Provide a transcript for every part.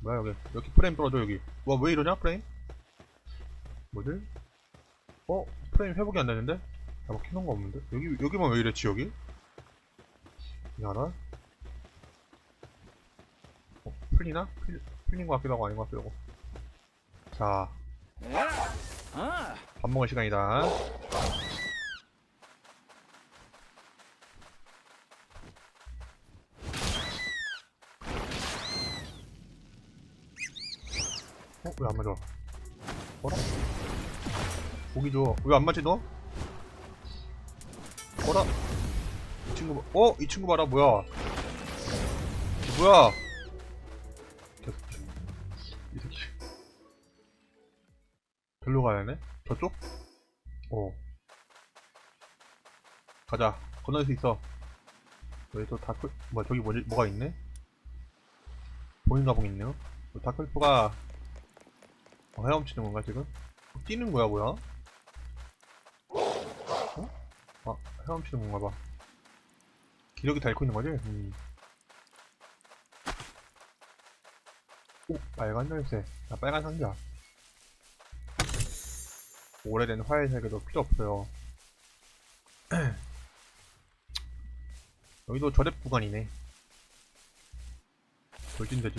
뭐야 여기. 여기 프레임 떨어져 여기. 와 왜 이러냐 프레임? 뭐지? 어? 프레임 회복이 안 되는데? 나뭐 켜놓은 거 없는데? 여기 여기만 왜 이랬지 여기? 미안하다 어 풀리나? 풀, 풀린 거 같기도 하고 아닌 것 같기도 하고. 자. 밥 먹을 시간이다 왜 안 맞아? 어라? 고기 줘. 왜 안 맞지 너? 어라? 이 친구 봐. 어? 이 친구 봐라 뭐야? 이 뭐야? 이 새끼. 절로 가야 하네? 저쪽? 어. 가자. 건널 수 있어. 왜또 다크, 뭐야, 저기 뭐지, 뭐가 있네? 보인 가봉 있네요? 다크리프가 어, 헤엄치는 건가 지금? 어, 뛰는 거야 뭐야? 어? 아 헤엄치는 건가 봐 기력이 닳고 있는 거지? 음. 오 빨간 열쇠 아 빨간 상자 오래된 화해 세계도 필요 없어요 여기도 저랩 구간이네 돌진되지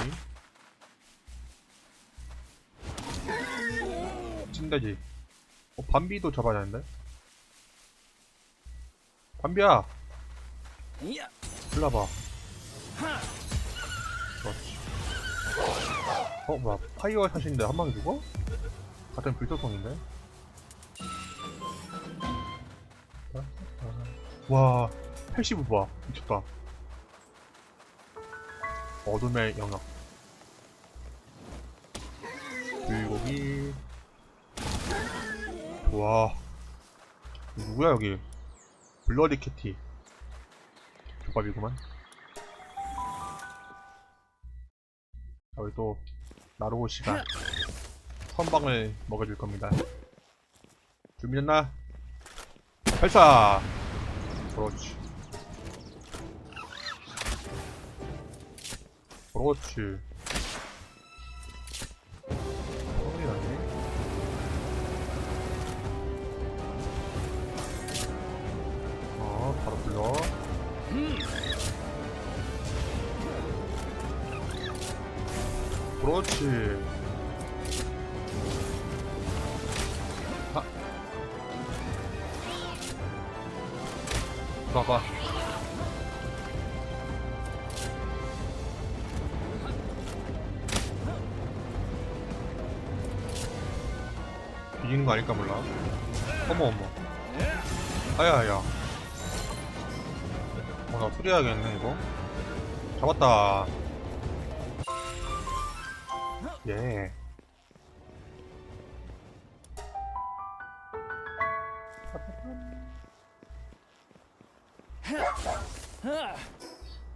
찐다지. 어, 밤비도 잡아야 하는데? 밤비야! 일로 와봐. 그렇지. 어, 뭐야. 파이어 샷인데 한 방에 죽어? 같은 불소성인데? 와, 80을 봐. 미쳤다. 어둠의 영역. 와. 누구야 여기? 블러디 캐티. 조밥이구만. 자 우리 또 나루고 시간 선방을 먹어줄 겁니다. 준비됐나? 발사! 그렇지. 그렇지 그렇지. 아. 봐봐. 비기는 거 아닐까 몰라. 어머 어머. 아야야. 어, 나 수리해야겠네, 이거. 잡았다. 예.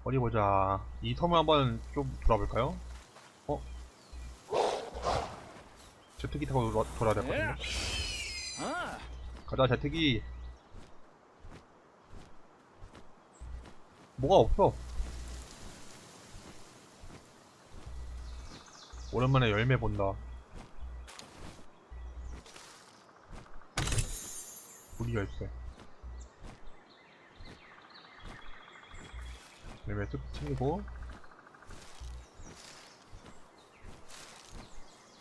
어디 보자. 이 섬을 한번 좀 돌아볼까요? 어? 제트기 타고 돌아, 돌아야 될것 같은데. 가자, 제트기. 뭐가 없어. 오랜만에 열매 본다. 우리 열쇠. 열매 뚝 챙기고.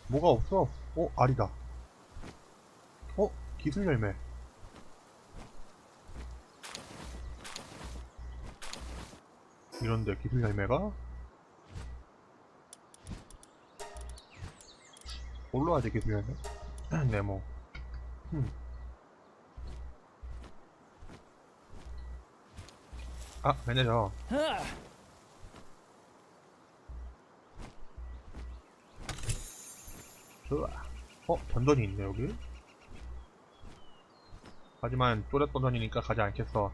뭐가 없어? 어, 알이다. 어, 기술 열매. 이런데 기술 열매가? 기술 열매? 네모 음. 아 매니저 좋아 어? 던전이 있네 여기 하지만 쪼렛 던전이니까 가지 않겠어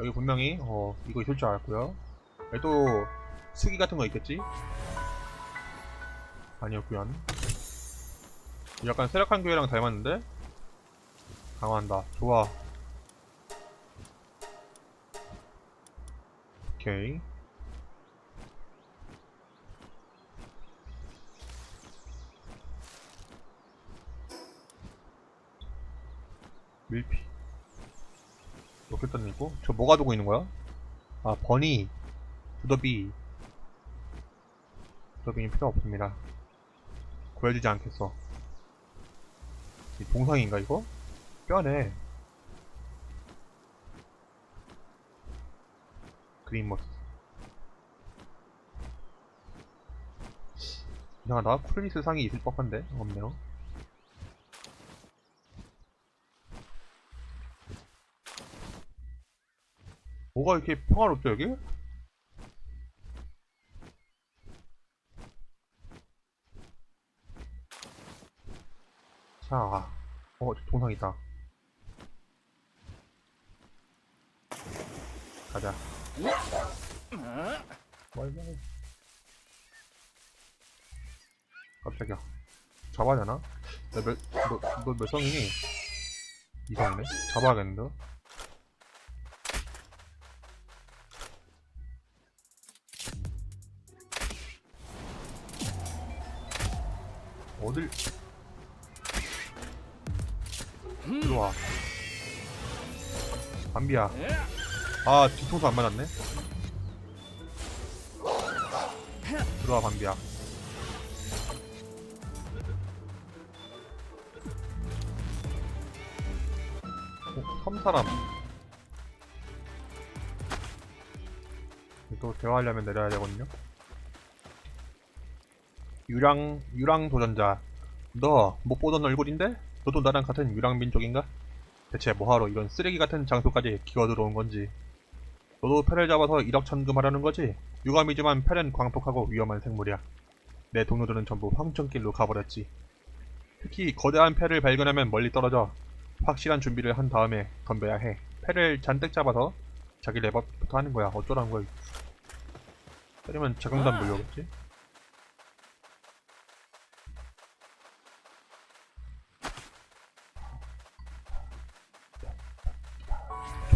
여기 분명히 어 이거 있을 줄 알았고요 또 수기 같은 거 있겠지? 아니었구연 약간 세락한 교회랑 닮았는데? 강화한다. 좋아. 오케이. 밀피. 로켓 던지고? 저 뭐가 두고 있는 거야? 아 버니 두더비. 두더비는 필요 없습니다. 구해주지 않겠어. 이 동상인가, 이거? 뼈네. 그린머스. 이상하다. 쿠르니스 상이 있을 법한데? 없네요. 뭐가 이렇게 평화롭죠, 여기? 자, 어, 저 동상 있다. 가자. 말말. 깜짝이야. 잡아야 되나? 너 몇, 너, 너 몇 성이니? 이성이네? 잡아야겠는데? 어딜 들어와. 담비야. 아 뒤통수 안 맞았네? 들어와 담비야. 어, 섬사람. 또 대화하려면 내려야 되거든요. 유랑 유랑 도전자. 너 못 보던 얼굴인데? 너도 나랑 같은 유랑 민족인가? 대체 뭐하러 이런 쓰레기 같은 장소까지 기어들어온 건지? 너도 패를 잡아서 일억천금하려는 거지? 유감이지만 패는 광폭하고 위험한 생물이야. 내 동료들은 전부 황천길로 가버렸지. 특히 거대한 패를 발견하면 멀리 떨어져 확실한 준비를 한 다음에 덤벼야 해. 패를 잔뜩 잡아서 자기 레버부터 하는 거야. 어쩌라는 거야 때리면 자경단 물려오겠지?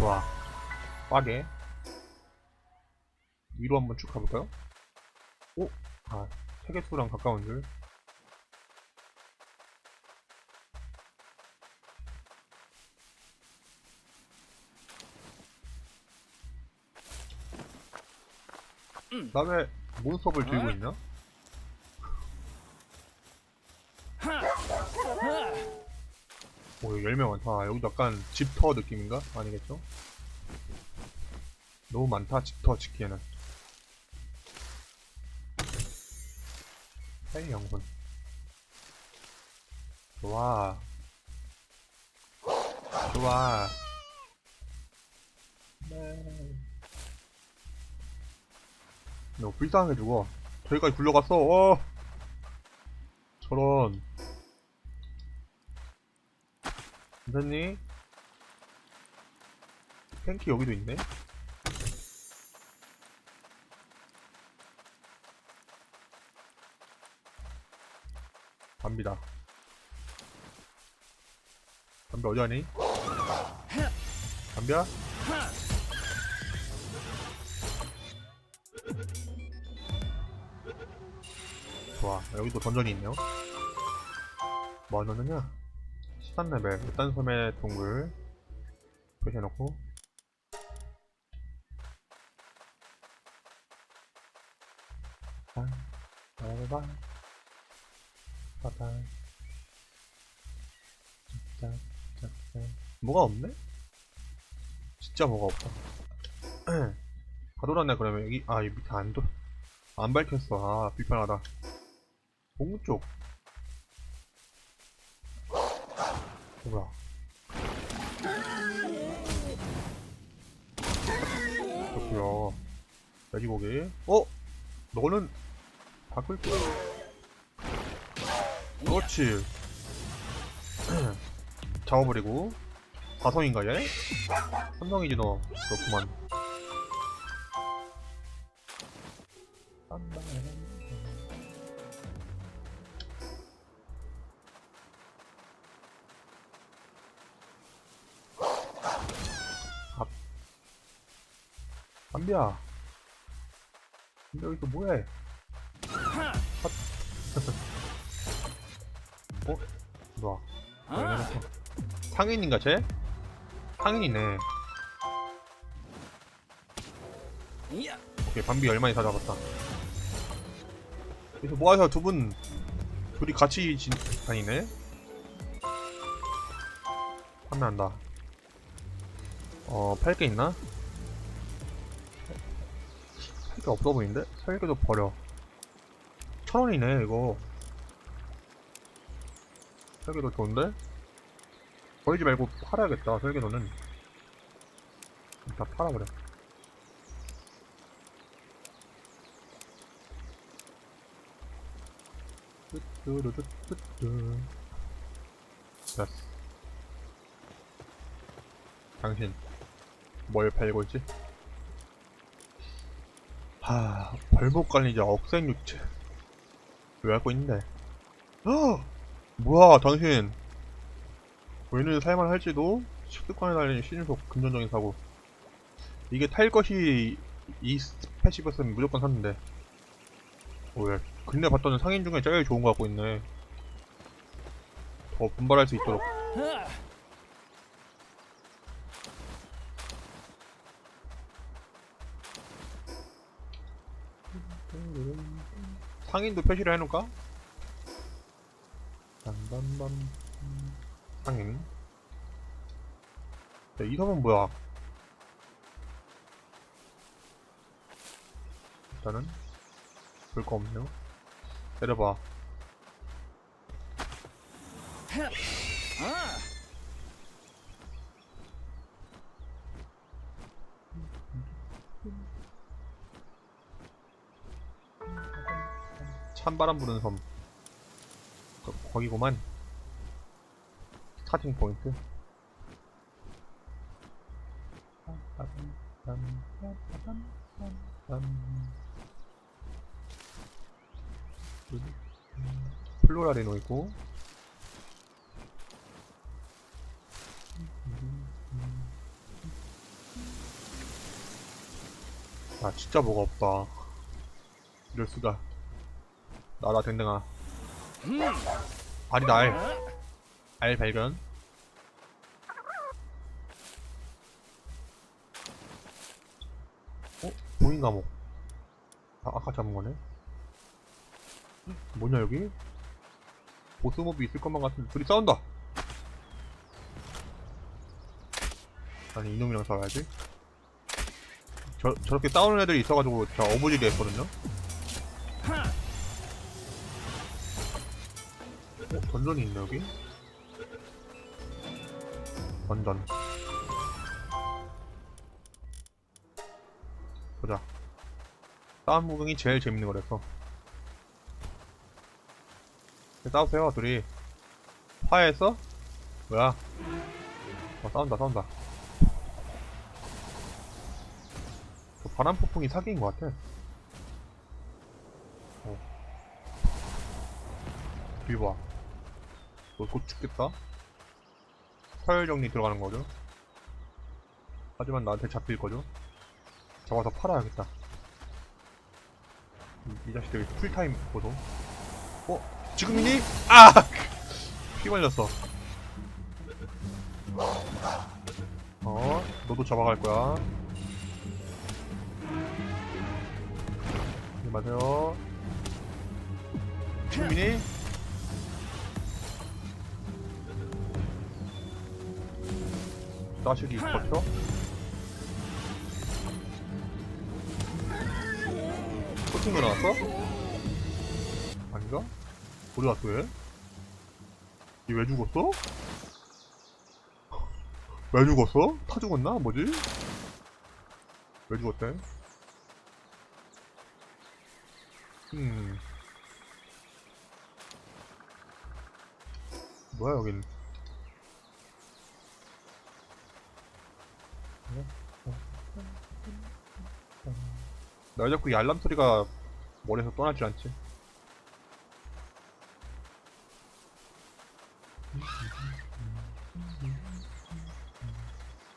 좋아. 빠게. 위로 한번 쭉 가볼까요? 오? 아, 세계수랑 가까운 줄. 나왜 몬스터를 들고 있냐? 오, 여기 열명 많다. 여기도 약간 집터 느낌인가? 아니겠죠? 너무 많다, 집터 지키에는. 헤이, 영혼. 좋아. 좋아. 네. 너무 불쌍하게 죽어. 저기까지 굴러갔어, 어! 저런. 괜찮니? 탱키 여기도 있네? 담비다. 담비 어디 가니? 담비야? 좋아. 여기도 던전이 있네요. 뭐 넣느냐? 13레벨 일단 섬의 동굴 표시해놓고. 아, 빠바바 빠바 짝짝 짝짝 뭐가 없네? 진짜 뭐가 없다. 다 돌았네 그러면. 여기 아 여기 밑에 안 돌, 안 밝혔어. 아 불편하다. 동굴 쪽 어, 뭐야? 그렇구요. 돼지고기. 어? 너는 바꿀 거야. 그렇지. 잡아버리고. 사성인가 얘? 삼성이지 너. 그렇구만. 근데 여기서 뭐해? 헛. 어? 뭐야? 왜 이러냐? 상인인가 쟤? 상인이네. 오케이, 밤비 얼마나 다 잡았다. 그래서 모아서 두 분, 둘이 같이 진, 다니네? 판매한다. 어, 팔 게 있나? 팔게 없어 보이는데? 설계도 버려. 천 원이네, 이거. 설계도 좋은데? 버리지 말고 팔아야겠다, 설계도는. 다 팔아버려. 뚜루뚜뚜뚜. 됐어. 당신 뭘 팔고 있지? 하, 벌목 관리자 억센 육체. 왜 갖고 있는데? 아, 뭐야, 당신. 왜는 살만 할지도? 식습관에 달린 신속 금전적인 사고. 이게 탈 것이 이 패시브였으면 무조건 샀는데. 어, 왜 근래 봤던 상인 중에 제일 좋은 거 갖고 있네. 더 분발할 수 있도록 상인도 표시를 해놓을까? 빰빰빰 상인 야, 이 섬은 뭐야? 일단은 볼 거 없네요 내려봐 아. 찬바람 부는 섬. 거, 거기구만. 스타팅 포인트. 플로라리노 있고. 아 진짜 뭐가 없다. 이럴 수가 나라 댕댕아. 음. 아니다 알, 발견. 어? 보인 감옥. 아, 아까 잡은 거네? 뭐냐 여기? 보스몹이 있을 것만 같은데 둘이 싸운다. 아니 이놈이랑 싸워야지. 저, 저렇게 싸우는 애들이 있어가지고 제가 어부지리 했거든요 던전이 있네 여기? 던전 보자 싸움 구경이 제일 재밌는 거랬어 싸우세요 둘이 화해했어? 뭐야 어 싸운다 싸운다 저 바람 폭풍이 사기인 것 같아 어. 뒤 봐. 너곧 죽겠다? 서열 정리 들어가는 거죠? 하지만 나한테 잡힐 거죠? 잡아서 팔아야겠다. 이, 이 자식들 풀타임 보소. 어? 지금이니? 아! 피 말렸어. 어? 너도 잡아갈 거야. 하지 마세요. 지금이니? 자식이 버텨? 코팅거 나왔어? 아닌가? 어디 갔어 얘? 얘왜 죽었어? 왜 죽었어? 타 죽었나? 뭐지? 왜 죽었대? 음 뭐야 여긴 날 잡고 이 알람 소리가 머리에서 떠나지 않지.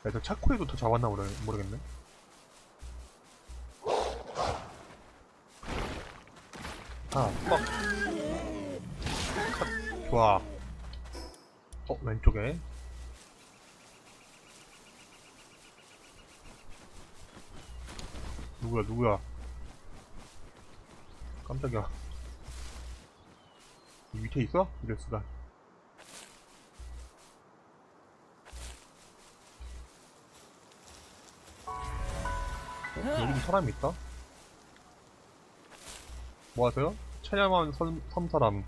야, 저 차코에도 더 잡았나 모르, 모르겠네. 아, 빡. 컷. 좋아. 어, 왼쪽에. 누구야, 누구야. 깜짝이야 이 밑에 있어? 이럴 수가 어, 여기도 사람이 있다? 뭐 하세요? 천야만 섬, 섬 사람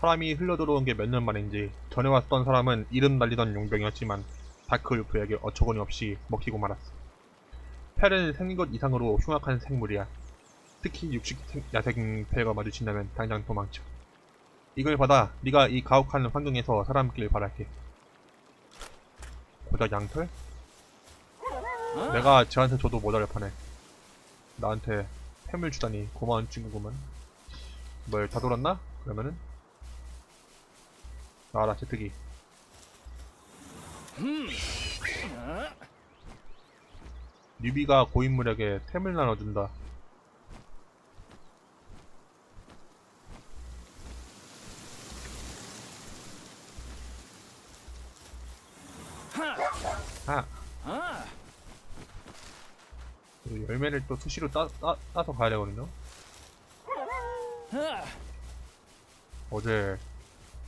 사람이 흘러들어온 게 몇 년 만인지 전에 왔던 사람은 이름 날리던 용병이었지만 다크울프에게 어처구니 없이 먹히고 말았어 펠은 생긴 것 이상으로 흉악한 생물이야 특히 육식 생- 야생 펠과 마주친다면 당장 도망쳐 이걸 받아 네가 이 가혹한 환경에서 살아남길 바랄게 고작 양털? 어? 내가 쟤한테 줘도 모자랄 판에 나한테 햄을 주다니 고마운 친구구만 뭘 다 돌았나? 그러면은 나와라 제트기 음. 아, 뉴비가 고인물에게 템을 나눠준다 하. 아 아. 이 열매를 또 수시로 따, 따, 따서 가야 되거든요 하. 어제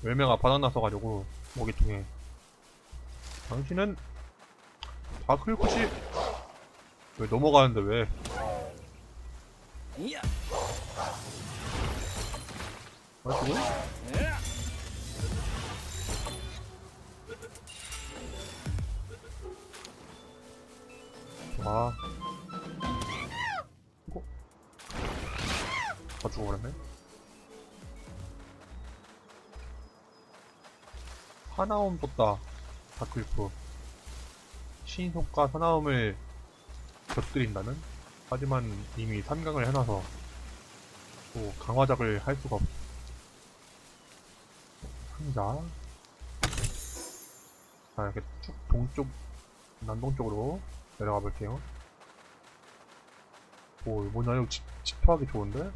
열매가 바닥났어가지고 목이 통해 당신은 다클코시 왜 넘어가는데 왜 야. 아지 아. 이거? 다 죽어버렸네? 사나움 떴다. 다클프. 신속과 사나움을 곁들인다는? 하지만 이미 3강을 해놔서 또 강화작을 할 수가 없어 상자 자 이렇게 쭉 동쪽 남동쪽으로 내려가 볼게요 오 뭐냐 이거 집, 집하기 좋은데?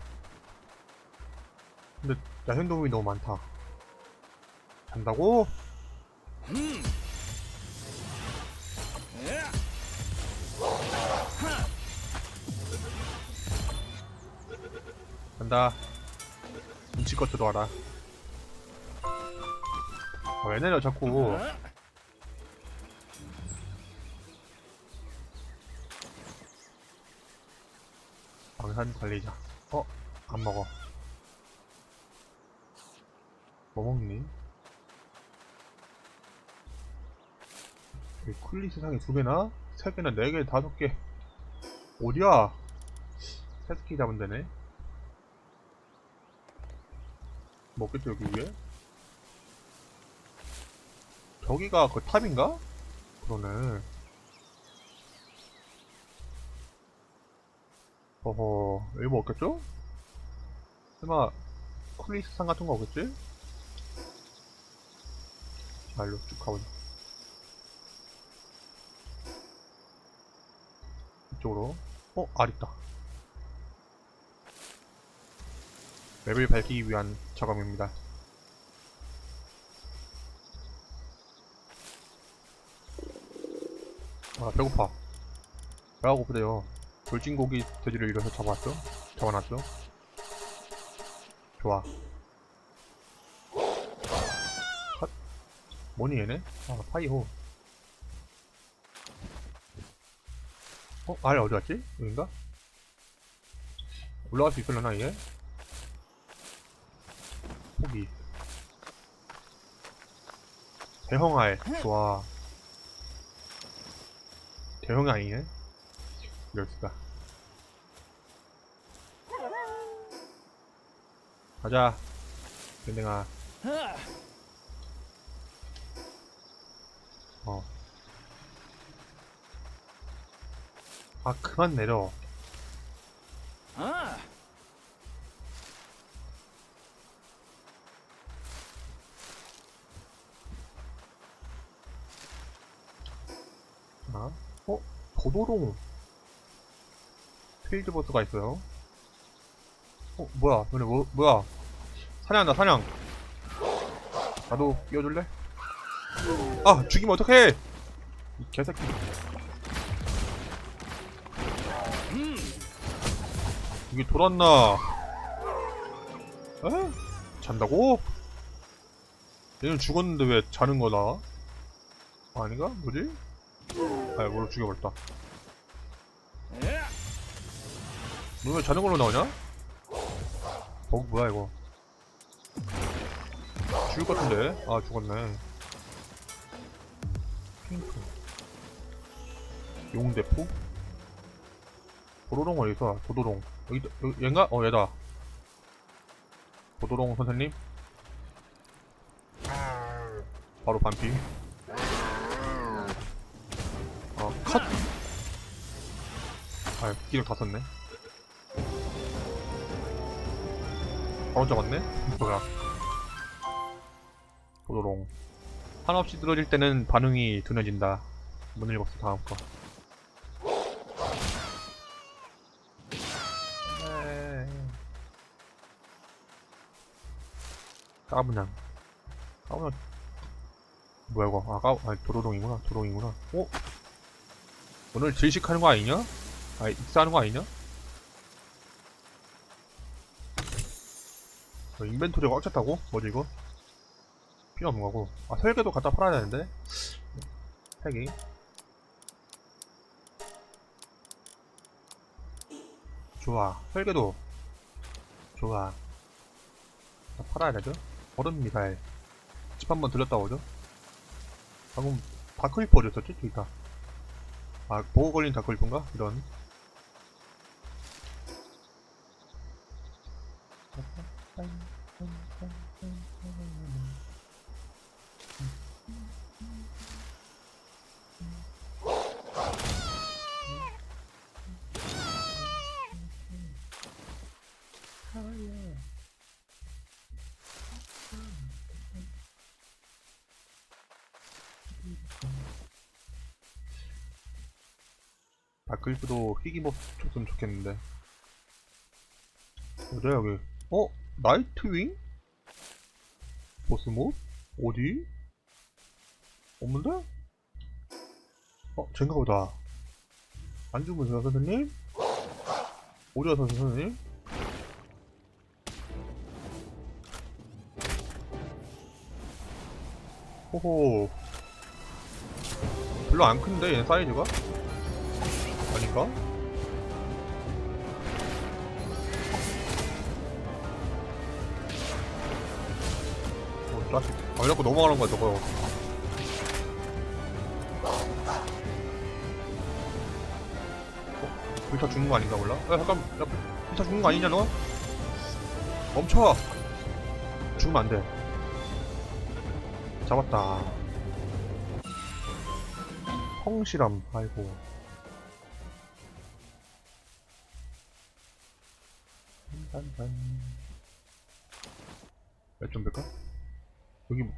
근데 야생동물이 너무 많다 잔다고? 음. 야. 간다. 눈치껏 들어와라. 어, 왜 내려, 자꾸. 아. 방산 관리자. 어? 안 먹어. 뭐 먹니? 이 쿨리 세상에 두 개나? 세 개나 네 개, 다섯 개. 어디야? 세스키 잡으면 되네. 먹겠죠, 여기 위에? 저기가 그 탑인가? 그러네. 어허, 여기 뭐 없겠죠? 설마, 쿨리스상 같은 거 없겠지? 자, 일로 쭉 가보자. 이쪽으로. 어, 알 있다. 맵을 밝히기 위한 작업입니다. 아, 배고파. 배가 고프대요. 돌진고기 돼지를 이뤄서 잡았죠? 잡아놨죠? 좋아. 컷. 뭐니 얘네? 아, 파이호. 어? 알 어디 갔지? 여긴가? 올라갈 수 있을려나 이게? 포기. 대형알. 좋아. 대형이 아니네? 수가. 가자. 하. 어. 아, 그만 내려. 아. 자. 어? 도도롱. 필드 보스가 있어요. 어, 뭐야. 너네 뭐, 뭐야. 사냥한다, 사냥. 나도 끼워줄래? 아, 죽이면 어떡해! 이 개새끼. 음. 이게 돌았나? 에? 잔다고? 얘는 죽었는데 왜 자는 거다? 아닌가? 뭐지? 아, 뭐로 죽여버렸다. 야! 너왜 자는 걸로 나오냐? 버그 뭐야 이거? 죽을 것 같은데? 아 죽었네. 핑크. 용대포? 도도롱 어디서? 도도롱. 여기. 여기 얘인가? 어 얘다. 도도롱 선생님? 바로 반피. 어, 컷! 아, 기력 다 썼네. 바로 잡았네? 뭐야. 도도롱. 한없이 늘어질 때는 반응이 둔해진다. 못 읽었어, 다음 거. 까분양. 까분양. 뭐야, 이거. 아, 까, 아니, 도도롱이구나. 도롱이구나. 어? 오늘 질식하는 거 아니냐? 아, 익사하는 거 아니냐? 인벤토리가 꽉 찼다고? 뭐지 이거? 필요 없는 거고 아 설계도 갖다 팔아야 되는데 3개 좋아 설계도 좋아 다 팔아야 되죠? 얼음 미사일 집 한번 들렸다 오죠? 방금 다크리퍼 어디였었지? 저기 있다 아 보고 걸린 다크리퍼인가? 이런 다크리프도 희귀몹 줬으면 좋겠는데 어디야 여기 어? 나이트윙? 보스몹? 어디? 없는데? 어? 젠가 보다 안 주무세요 선생님? 어디 가서 선생님? 호호 별로 안 큰데 얘 사이즈가? 아닌가? 어, 자식. 아, 왜 자꾸 넘어가는 거야, 저거. 어? 불타 죽는 거 아닌가, 몰라? 야, 잠깐, 야, 불- 불타 죽는 거 아니냐, 너? 멈춰! 죽으면 안 돼. 잡았다. 성실함, 아이고. 딴딴. 몇좀 볼까? 여기 뭐,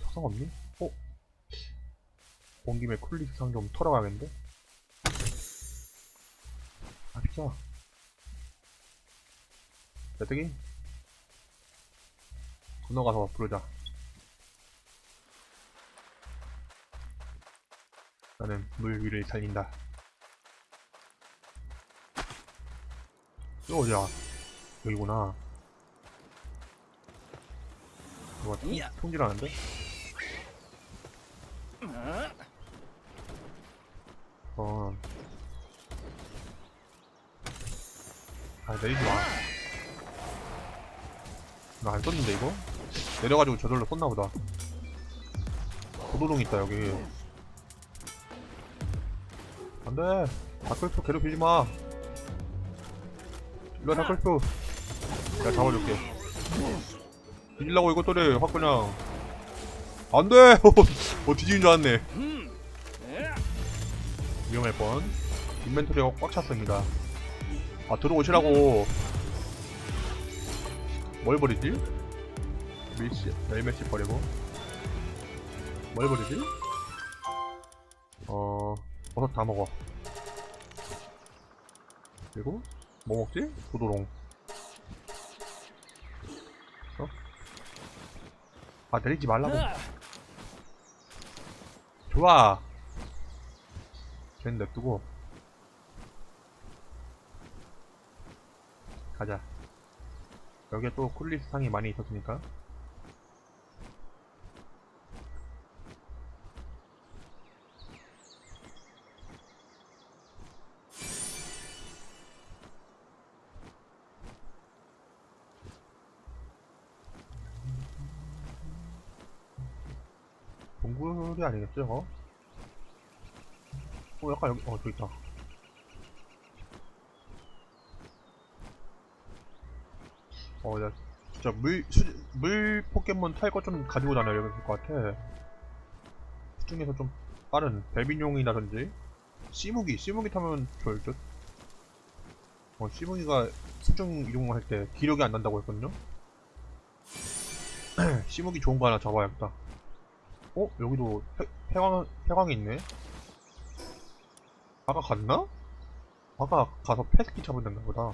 석상 없니? 어? 온 김에 쿨리스 상좀 털어가겠는데? 아, 비켜. 메뚜기? 건너가서 부르자. 나는 물 위를 달린다. 또 어디야? 여기구나. 통, 야. 통질하는데? 어? 어. 아, 내리지 마. 나안 썼는데, 이거? 내려가지고 저절로 썼나보다. 도도동 있다, 여기. 안 돼! 다클프 괴롭히지 마! 일로 와, 다클프! 내가 잡아줄게. 뒤질라고 이것들이 확 그냥. 안 돼! 어, 뒤지는 줄 알았네. 음. 야! 위험할 뻔. 인벤토리가 꽉 찼습니다. 아, 들어오시라고. 뭘 버리지? 밀씨, 멜매씨 버리고. 뭘 버리지? 어, 버섯 다 먹어. 그리고, 뭐 먹지? 도도롱. 아, 내리지 말라고. 아! 좋아. 쟤는 냅두고. 가자. 여기에 또 쿨리스 상이 많이 있었으니까. 아니겠죠, 어? 어, 약간 여기, 어, 저기 있다. 어, 나 진짜 물, 수, 물 포켓몬 탈것좀 가지고 다녀야 될 것 같아. 그 중에서 좀 빠른 벨빈용이라든지, 씨무기, 씨무기 타면 좋을 듯? 어, 씨무기가 수중 이동할 때 기력이 안 난다고 했거든요? 씨무기 좋은 거 하나 잡아야겠다. 어? 여기도 폐, 폐광, 폐광이 있네? 아까 갔나? 아까 가서 패스키 잡으면 된다 보다.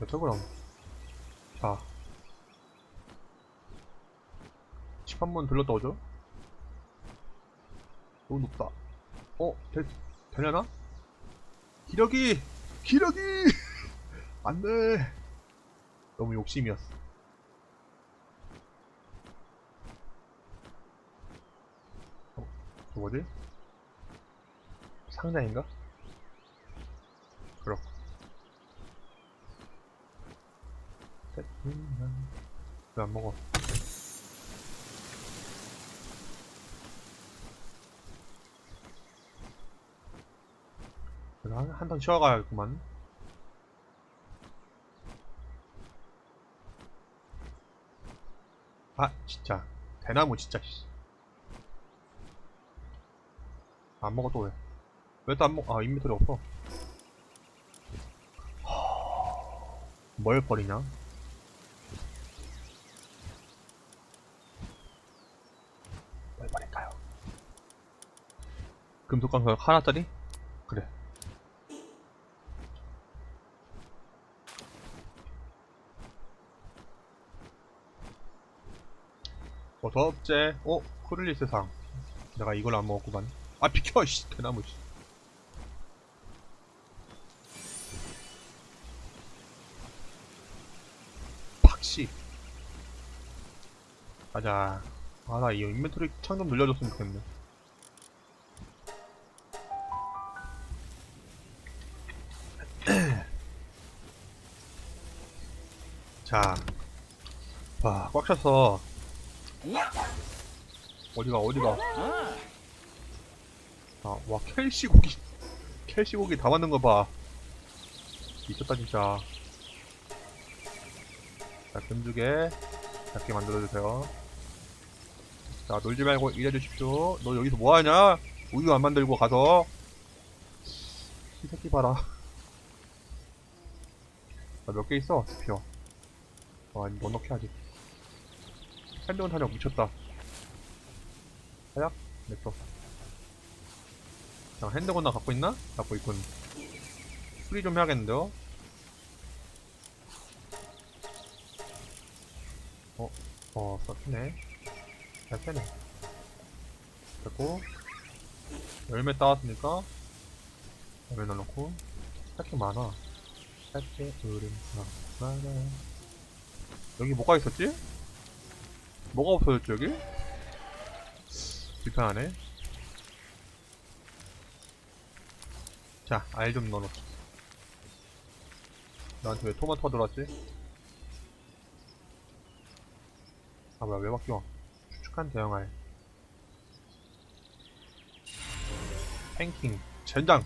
됐죠, 그럼. 자. 집 한 번 들렀다 오죠? 너무 높다. 어, 되, 되려나? 기력이! 기력이! 안 돼! 너무 욕심이었어. 어, 저 뭐지? 상자인가? 그렇고. 왜안 먹어? 한, 한턴 쉬어가야겠구만. 아, 진짜. 대나무 진짜, 씨. 안 먹어, 또 왜? 왜 또 안 먹, 아, 인벤토리 없어. 뭘 버리냐? 뭘 버릴까요? 금속광석 하나짜리? 그래. 뭐더 없제? 어? 크릴리스 상. 내가 이걸 안 먹었구만. 아, 비켜, 씨. 대나무, 씨. 팍씨. 가자. 아, 나 이 인벤토리 창 좀 늘려줬으면 좋겠네. 자. 와, 꽉 찼어. 야! 어디가, 어디가. 아! 아, 와, 켈시 고기. 켈시 고기 다 만든 거 봐. 미쳤다, 진짜. 자, 금두개 작게 만들어주세요. 자, 놀지 말고 일해주십시오. 너 여기서 뭐하냐? 우유 안 만들고 가서. 이 새끼 봐라. 나몇개 있어, 스피어. 와, 못 넣게 하지. 핸드온 탄력 미쳤다. 하약? 냈어. 자, 핸드건 나 갖고 있나? 갖고 있군. 수리 좀 해야겠는데요? 어, 어, 썼네. 잘 빼네. 됐고, 열매 따왔으니까, 열매 넣어놓고, 할게 많아. 할게 으름 많아. 여기 뭐가 있었지? 뭐가 없어졌지, 여기? 불편하네. 자, 알 좀 넣어놓자. 나한테 왜 토마토가 들어왔지? 아, 뭐야, 왜 바뀌어? 추측한 대형알. 팽킹, 젠장!